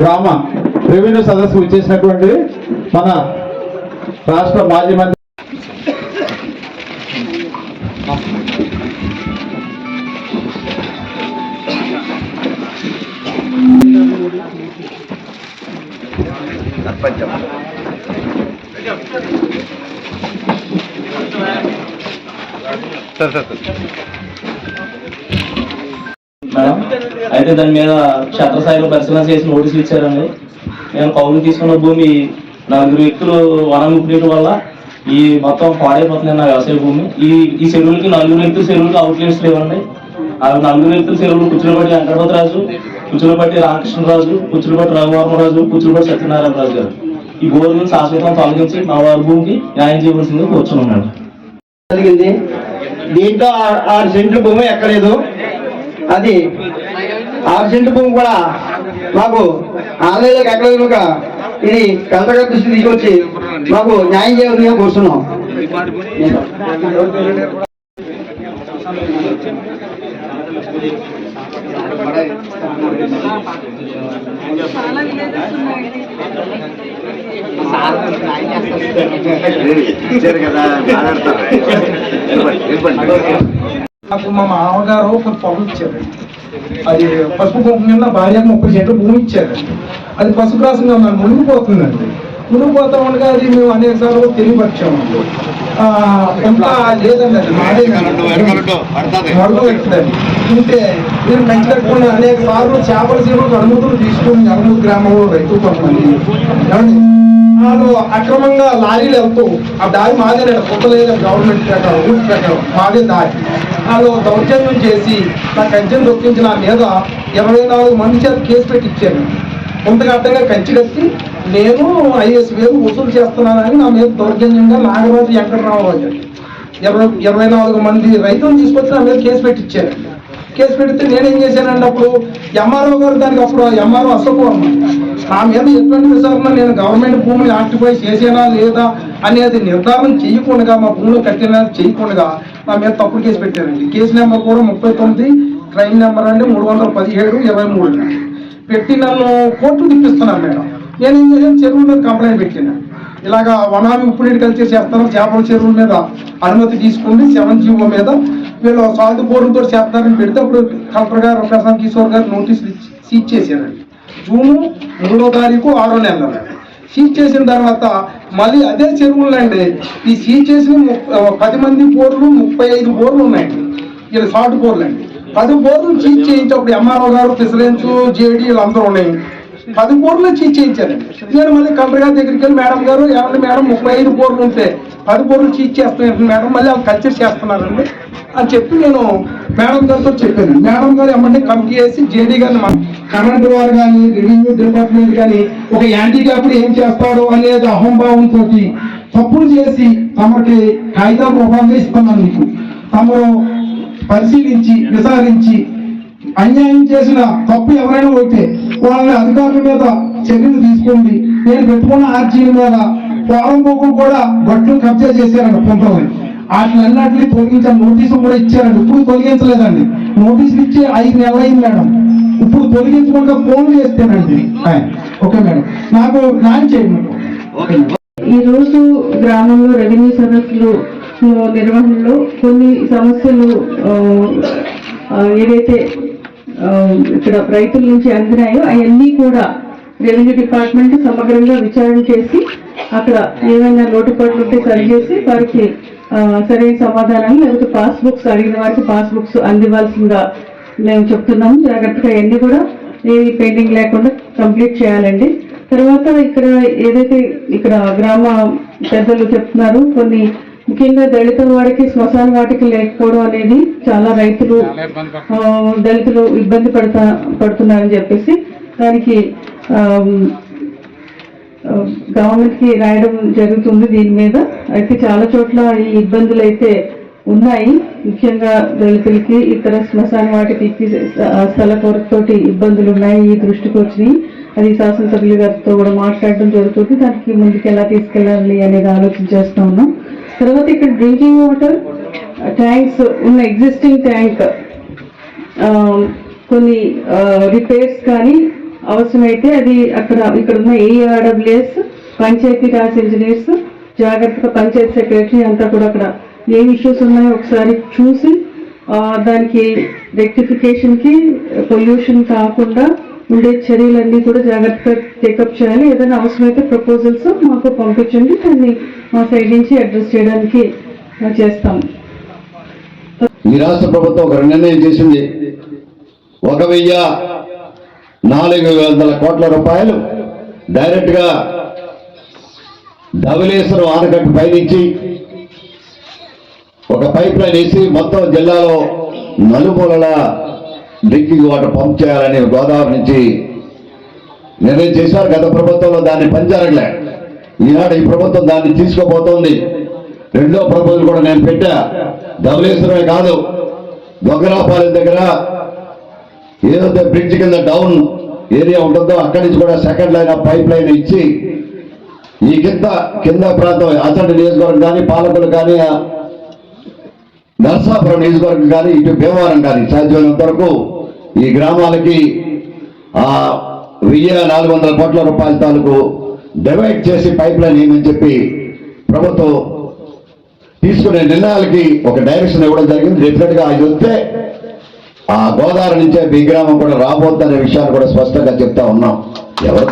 గ్రామ రెవెన్యూ సదస్సు ఇచ్చేసినటువంటి మన రాష్ట్ర మాజీ మంత్రి. మేడం. అయితే దాని మీద క్షేత్రస్థాయిలో పరిశీలన చేసి నోటీసులు ఇచ్చారండి. నేను కౌలు తీసుకున్న భూమి నలుగురు వ్యక్తులు వనం ముప్పేయడం వల్ల ఈ మొత్తం పాడైపోతుంది నా వ్యవసాయ భూమి. ఈ ఈ చెరువులకి నలుగురు వ్యక్తుల చెరువులకి అవుట్లెట్స్ లేవండి. ఆ నలుగురు వ్యక్తుల చెరువులు కుచ్చులపట్టి వెంకటపతిరాజు కుచ్చులపట్టి రామకృష్ణరాజు కుచ్చులపట్టి రఘువర్మరాజు కుచ్చులపట్టి సత్యనారాయణ రాజు గారు. ఈ బోర్డును శాశ్వతం తొలగించి మా వారి భూమికి న్యాయం చేయవలసింది కూర్చున్నాడు జరిగింది దీంట్లో ఆరు సెంట్లు భూమి ఎక్కలేదు. అది ఆరు సెంట్లు భూమి కూడా మాకు ఆన్లైన్లోకి ఎక్కలేదు కనుక ఇది కలెక్టర్ గారి దృష్టి తీసుకొచ్చి మాకు న్యాయం చేయాలని కోరుతున్నాం కదా నాకు మా మామగారు ఒక పొలం ఇచ్చారు అది పసుపు కుంకుమ కింద భార్య ముప్పై సెంట్లు భూమి ఇచ్చారు అది పసుపు రాసంగా మనం మునిగిపోతుందండి. మునిగిపోతా ఉండగా అది మేము అనేక సార్లు తెలియపరిచాము. లేదండి అది పెట్టదండి ఉంటే మీరు పెంచకుండా అనేక సార్లు చేపల సీమకు అనుమతులు తీసుకుని నలుగురు గ్రామంలో రైతు కొంతమంది. ఏమండి? వాళ్ళు అక్రమంగా లారీలు వెళ్తూ ఆ దారి మాదే కొత్త గవర్నమెంట్ ప్రకారం రూట్ ప్రకారం మాదే దారి వాళ్ళు దౌర్జన్యం చేసి నా కంచెను దొక్కించి నా మీద ఇరవై నాలుగు మంది చేత కేసు పెట్టించాను ఇచ్చాను కంచి కట్టి నేను ఐఎస్ వేలు వసూలు చేస్తున్నానని నా మీద దౌర్జన్యంగా నాగరాజు వెంకటరావు గారు ఇరవై ఇరవై నాలుగు మంది రైతులను తీసుకొచ్చి నా మీద కేసు పెట్టి కేసు పెడితే నేనేం చేశానండి అప్పుడు ఎంఆర్ఓ గారు దానికి అప్పుడు ఎంఆర్ఓ అసలు వర్మ నా మీద ఎటువంటి విచారణ నేను గవర్నమెంట్ భూమిని ఆక్టిఫై చేసేనా లేదా అనేది నిర్ధారణ చేయకుండా మా భూమిలో కట్టిన చేయకుండా నా మీద తప్పుడు కేసు పెట్టారండి. కేసు నెంబర్ కూడా ముప్పై తొమ్మిది క్రైమ్ నెంబర్ అండి మూడు వందల పదిహేడు ఇరవై మూడు. పెట్టి నన్ను కోర్టు తిప్పిస్తున్నాను మేడం. నేను ఏం చేశాను? చెరువుల మీద కంప్లైంట్ పెట్టాను. ఇలాగా వనాన్ని ఉప్పు నీటి కలిసి చేస్తాను చేపల చెరువుల మీద అనుమతి తీసుకుని సెవెన్ జీవో మీద. వీళ్ళు సాల్ట్ బోర్డుతో చేస్తారని పెడితే అప్పుడు కలెక్టర్ గారు ప్రశాంత్ కిషోర్ గారు నోటీసులు ఇచ్చి- సీజ్ చేశారండి. జూను మూడో తారీఖు ఆరో నెల సీజ్ చేసిన తర్వాత మళ్ళీ అదే చెరువుల్లో అండి ఈ సీజ్ చేసిన పది మంది బోర్లు ముప్పై ఐదు బోర్లు ఉన్నాయండి. వీళ్ళు షార్ట్ బోర్లు అండి పది బోర్లు సీజ్ చేయించప్పుడు ఎంఆర్ఓ గారు ప్రెసిడెన్స్ జేడీ వీళ్ళందరూ ఉన్నాయి. పది బోర్లు చీజ్ చేయించారండి. నేను మళ్ళీ కలెక్టర్ గారి దగ్గరికి వెళ్ళి మేడం గారు ఏమంటే మేడం ముప్పై ఐదు బోర్లు ఉంటే పది బోర్లు చీజ్ చేస్తున్నారు. మేడం మళ్ళీ వాళ్ళు కల్చర్ చేస్తున్నారండి. అని చెప్పి నేను మేడం గారితో చెప్పాను. మేడం గారు ఏమంటే కమిటీ వేసి జేడీ గారిని కరెంట్ వారు కానీ రెవెన్యూ డిపార్ట్మెంట్ కానీ ఒక యాంటీ అప్పుడు ఏం చేస్తాడో అనేది అహంభావంతో తప్పులు చేసి తమకి కాగితాల రూపంగా ఇస్తున్నాను మీకు. తమరు పరిశీలించి విచారించి అన్యాయం చేసిన తప్పు ఎవరైనా ఉంటే వాళ్ళని అధికారుల మీద చర్యలు తీసుకోండి. నేను పెట్టుకున్న ఆర్జీల మీద పోకులు కూడా గట్లు కబ్జా చేశారండి పుంతలని వాటిలన్నిటిని తొలగించాను నోటీసులు కూడా ఇచ్చారండి. ఇప్పుడు తొలగించలేదండి. నోటీసులు ఇచ్చి ఐదు నెలలు అయింది మేడం. ఇప్పుడు తొలగించకుండా ఫోన్ చేస్తేనండి. Okay madam. నాకు న్యాయం చేయండి. Okay madam. ఈ రోజు గ్రామంలో రెవెన్యూ సదస్సులు లో నిర్వహణలో కొన్ని సమస్యలు ఏదైతే ఇక్కడ రైతుల నుంచి అందినాయో అవన్నీ కూడా రెవెన్యూ డిపార్ట్మెంట్ సమగ్రంగా విచారణ చేసి అక్కడ ఏమైనా లోటుపాట్లు ఉంటే సరిచేసి వారికి సరైన సమాధానాలు లేకపోతే పాస్ బుక్స్ అడిగిన వారికి పాస్ బుక్స్ అందివ్వాల్సిందిగా మేము చెప్తున్నాము. జాగ్రత్తగా అవన్నీ కూడా ఏది పెండింగ్ లేకుండా కంప్లీట్ చేయాలండి. తర్వాత ఇక్కడ ఏదైతే ఇక్కడ గ్రామ పెద్దలు చెప్తున్నారు కొన్ని ముఖ్యంగా దళిత వాడికి శ్మశాన వాటికి లేకపోవడం అనేది చాలా రైతులు దళితులు ఇబ్బంది పడతా పడుతున్నారని చెప్పేసి దానికి గవర్నమెంట్కి రాయడం జరుగుతుంది దీని మీద. అయితే చాలా చోట్ల ఈ ఇబ్బందులు అయితే ఉన్నాయి. ముఖ్యంగా దళితులకి ఇతర శ్మశాన వాటికి స్థల కొరతతోటి ఇబ్బందులు ఉన్నాయి ఈ దృష్టికి వచ్చినాయి. అది శాసనసభ్యులు గారితో కూడా మాట్లాడడం జరుగుతుంది. దానికి ముందుకు ఎలా తీసుకెళ్ళాలి అనేది ఆలోచన చేస్తూ ఉన్నాం. తర్వాత ఇక్కడ డ్రింకింగ్ వాటర్ ట్యాంక్స్ ఉన్న ఎగ్జిస్టింగ్ ట్యాంక్ కొన్ని రిపేర్స్ కానీ అవసరమైతే అది అక్కడ ఇక్కడ ఉన్న ఏఆర్డబ్ల్యూఎస్ పంచాయతీ రాజ్ ఇంజనీర్స్ జాగ్రత్తగా పంచాయతీ సెక్రటరీ అంతా కూడా అక్కడ ఏం ఇష్యూస్ ఉన్నాయో ఒకసారి చూసి దానికి రెక్టిఫికేషన్కి పొల్యూషన్ కాకుండా ఉండే చర్యలన్నీ కూడా జాగ్రత్తగా టేకప్ చేయాలి. ఏదైనా అవసరమైతే ప్రపోజల్స్ మాకు పంపించండి. దాన్ని మా సైడ్ నుంచి అడ్రస్ చేయడానికి చేస్తాం ఈ రాష్ట్ర ప్రభుత్వం ఒక నిర్ణయం చేసింది. ఒక వెయ్యి నాలుగు వందల కోట్ల రూపాయలు డైరెక్ట్గా ధవలేశ్వరం ఆనకట్టు పయనించి ఒక పైప్ లైన్ వేసి మొత్తం జిల్లాలో నలుమూలల డ్రింకింగ్ వాటర్ పంప్ చేయాలని గోదావరి నుంచి నిర్ణయం చేశారు. గత ప్రభుత్వంలో దాన్ని పనిచేరట్లే ఈనాడు ఈ ప్రభుత్వం దాన్ని తీసుకోబోతోంది. రెండో ప్రపోజల్ కూడా నేను పెట్టా. ధవలేశ్వరమే కాదు దొంగరాపాలెం దగ్గర ఏదైతే బ్రిడ్జ్ కింద డౌన్ ఏరియా ఉంటుందో అక్కడి నుంచి కూడా సెకండ్ లైన్ పైప్ లైన్ ఇచ్చి ఈ కింద కింద ప్రాంతం అసంటి నియోజకవర్గం కానీ పాలకులు కానీ నర్సాపురం నియోజకవర్గం కానీ ఇటు భీమవరం కానీ సాధ్యమైనంత వరకు ఈ గ్రామాలకి ఆ వెయ్యి నాలుగు వందల కోట్ల రూపాయల తాలూకు డివైడ్ చేసి పైప్ లైన్ ఏమని చెప్పి ప్రభుత్వం తీసుకునే నిర్ణయాలకి ఒక డైరెక్షన్ ఇవ్వడం జరిగింది. డెఫినెట్గా అది వస్తే ఆ గోదావరి నుంచే మీ కూడా రాబోద్దనే విషయాన్ని కూడా స్పష్టంగా చెప్తా ఉన్నాం. ఎవరు